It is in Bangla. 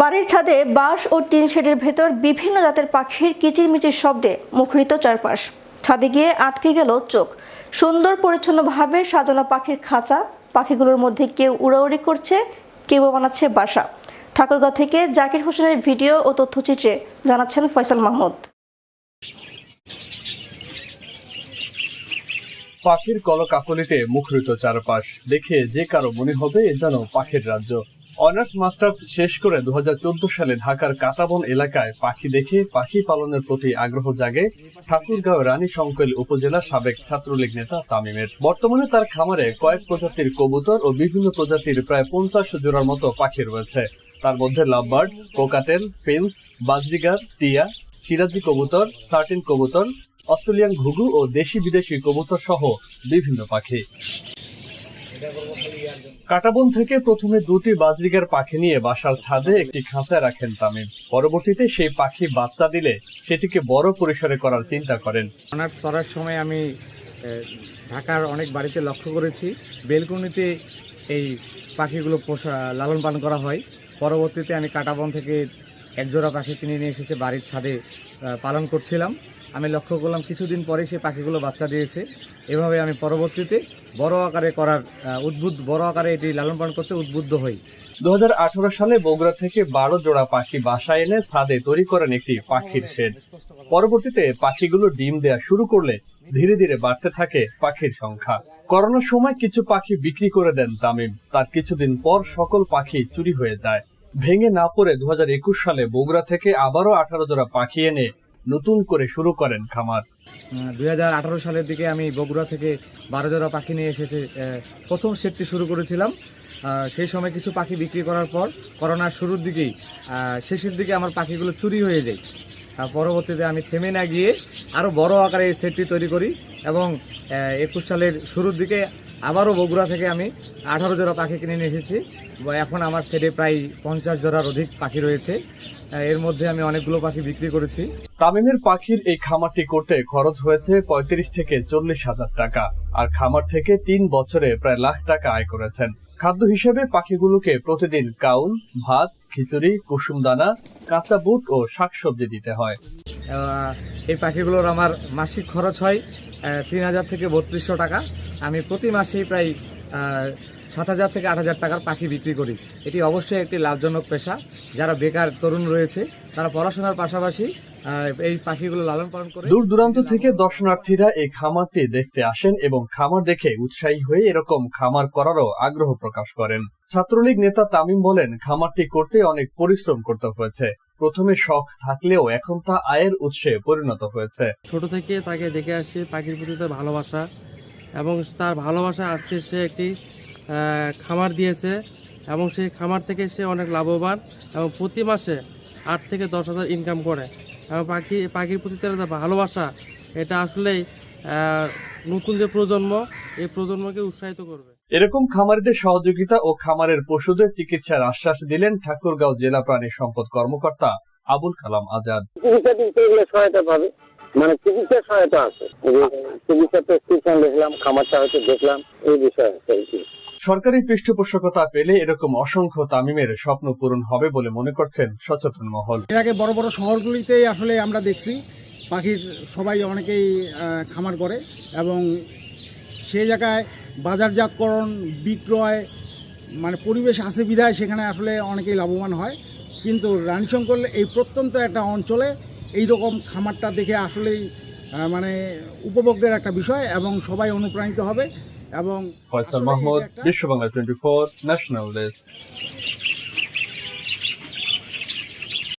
বাড়ির ছাদে বাঁশ ও টিন শেডের ভেতর বিভিন্ন জাতের পাখির কিচিরমিচির শব্দে মুখরিত চারপাশ। ছাদে গিয়ে আটকে গেল চোখ। সুন্দর পরিচ্ছন্নভাবে সাজানো পাখির খাঁচা। পাখিগুলোর মধ্যে কেউ উড়াউড়ি করছে, কেউ বানাচ্ছে বাসা। ঠাকুরগাঁও থেকে জাকির হোসেনের ভিডিও ও তথ্যচিত্রে জানাচ্ছেন ফয়সাল মাহমুদ। পাখির কলকাকলিতে মুখরিত চারপাশ। দেখে যে কারও মনে হবে যেন পাখির রাজ্য। অনার্স মাস্টার্স শেষ করে দু হাজার চোদ্দ সালে ঢাকার কাটাবন এলাকায় পাখি দেখে পাখি পালনের প্রতি আগ্রহ জাগে ঠাকুরগাঁও রানী সংকল উপজেলা সাবেক ছাত্রলীগ নেতা তামিমের। বর্তমানে তার খামারে কয়েক প্রজাতির কবুতর ও বিভিন্ন প্রজাতির প্রায় পঞ্চাশ জোড়ার মতো পাখি রয়েছে। তার মধ্যে লাভবার্ড, কোকাটেল, ফিন্স, বাজরিগার, টিয়া, সিরাজি কবুতর, সার্টিন কবুতর, অস্ট্রেলিয়ান ঘুঘু ও দেশি বিদেশি কবুতর সহ বিভিন্ন পাখি। কাটাবন থেকে প্রথমে দুটি বাজরিগার পাখি নিয়ে বাসার ছাদে একটি খাঁচায় রাখেন তামিম। পরবর্তীতে সেই পাখি বাচ্চা দিলে সেটিকে বড় পরিসরে করার চিন্তা করেন। অনার্স করার সময় আমি ঢাকার অনেক বাড়িতে লক্ষ্য করেছি। বেলকুনিতে এই পাখিগুলো পোষা, লালন পালন করা হয়। পরবর্তীতে আমি কাটাবন থেকে একজোড়া পাখি কিনে নিয়ে এসেছে, বাড়ির ছাদে পালন করছিলাম। আমি লক্ষ্য করলাম কিছুদিন পরে সেই পাখিগুলো বাচ্চা দিয়েছে। এভাবে আমি পরবর্তীতে বড় আকারে করার উদ্বুদ্ধ, বড় আকারে এটি লালন পালন করতে উদ্বুদ্ধ হই। দু হাজার আঠারো সালে বগুড়া থেকে বারো জোড়া পাখি বাসায় এনে ছাদে তৈরি করেন একটি পাখির শেড। পরবর্তীতে পাখিগুলো ডিম দেয়া শুরু করলে ধীরে ধীরে বাড়তে থাকে পাখির সংখ্যা। করোনার সময় কিছু পাখি বিক্রি করে দেন তামিম। তার কিছুদিন পর সকল পাখি চুরি হয়ে যায়। ভেঙে না পড়ে দু হাজার একুশ সালে বগুড়া থেকে আবারও আঠারো জোড়া পাখি এনে নতুন করে শুরু করেন খামার। দু হাজার আঠেরো সালের দিকে আমি বগুড়া থেকে বারো জোড়া পাখি নিয়ে এসেছে প্রথম সেটটি শুরু করেছিলাম। সেই সময় কিছু পাখি বিক্রি করার পর করোনার শুরুর দিকেই শেষের দিকে আমার পাখিগুলো চুরি হয়ে যায়। পরবর্তীতে আমি থেমে না গিয়ে আরও বড় আকারে এই সেটটি তৈরি করি এবং একুশ সালের শুরুর দিকে আবারও বগুড়া থেকে আমি আঠারো জোড়া পাখি কিনে নিয়ে এসেছি। বা এখন আমার সেটে প্রায় পঞ্চাশ জোড়ার অধিক পাখি রয়েছে। এর মধ্যে আমি অনেকগুলো পাখি বিক্রি করেছি। তামিমের পাখির এই খামারটি করতে খরচ হয়েছে পঁয়ত্রিশ থেকে চল্লিশ হাজার টাকা আর খামার থেকে তিন বছরে প্রায় লাখ টাকা আয় করেছেন। খাদ্য হিসেবে পাখিগুলোকে প্রতিদিন কাউল ভাত খিচুড়ি কুসুম দানা কাঁচা বুট ও শাকসবজি দিতে হয়। এই পাখিগুলোর আমার মাসিক খরচ হয় তিন হাজার থেকে বত্রিশশো টাকা। আমি প্রতি মাসেই প্রায় সাত হাজার থেকে আট হাজার টাকার পাখি বিক্রি করি। এটি অবশ্যই একটি লাভজনক পেশা। যারা বেকার তরুণ রয়েছে তারা পড়াশোনার পাশাপাশি আহ, এই পাখিগুলো লালন পালন করে দূর দূরান্ত থেকে দর্শনার্থীরা এই খামারটি দেখতে আসেন এবং খামার দেখে উৎসাহী হয়ে এরকম খামার করারও আগ্রহ প্রকাশ করেন। ছাত্রলীগ নেতা তামিম বলেন খামারটি করতে অনেক পরিশ্রম করতে হয়েছে। প্রথমে শখ থাকলেও এখন তা আয়ের উৎসে পরিণত হয়েছে। ছোট থেকে তাকে দেখে আসছি পাখির প্রতি তার ভালোবাসা। এবং তার ভালোবাসা আজকে সে একটি খামার দিয়েছে এবং সেই খামার থেকে সে অনেক লাভবান এবং প্রতি মাসে আট থেকে দশ হাজার ইনকাম করে। এবং পাখি পাখির প্রতি তার ভালোবাসা এটা আসলেই আহ, নতুন যে প্রজন্ম এই প্রজন্মকে উৎসাহিত করবে। এরকম খামারিদের সহযোগিতা ও খামারের পশুদের চিকিৎসার আশ্বাস দিলেন ঠাকুরগাঁও জেলা প্রাণী সম্পদ কর্মকর্তা আবুল কালাম আজাদ। সহায়তা পাবে। মানে চিকিৎসার সহায়তা আছে। চিকিৎসা প্রেসক্রিপশন দেখলাম খামারটা হয়তো দেখলাম এই বিষয় আছে আর কি। সরকারি পৃষ্ঠপোষকতা পেলে এরকম অসংখ্য তামিমের স্বপ্ন পূরণ হবে বলে মনে করছেন সচেতন মহল। এর আগে বড় বড় শহরগুলিতেই আসলে আমরা দেখছি পাখির সবাই অনেকেই খামার করে এবং সেই জায়গায় বাজারজাতকরণ বিক্রয় মানে পরিবেশ আছে বিধায় সেখানে আসলে অনেকেই লাভবান হয়। কিন্তু রানীশঙ্কর এই প্রত্যন্ত একটা অঞ্চলে এই রকম খামারটা দেখে আসলেই মানে উপভোগের একটা বিষয় এবং সবাই অনুপ্রাণিত হবে এবং Faisal Mahmud Bishwa Bangla twenty four national desk.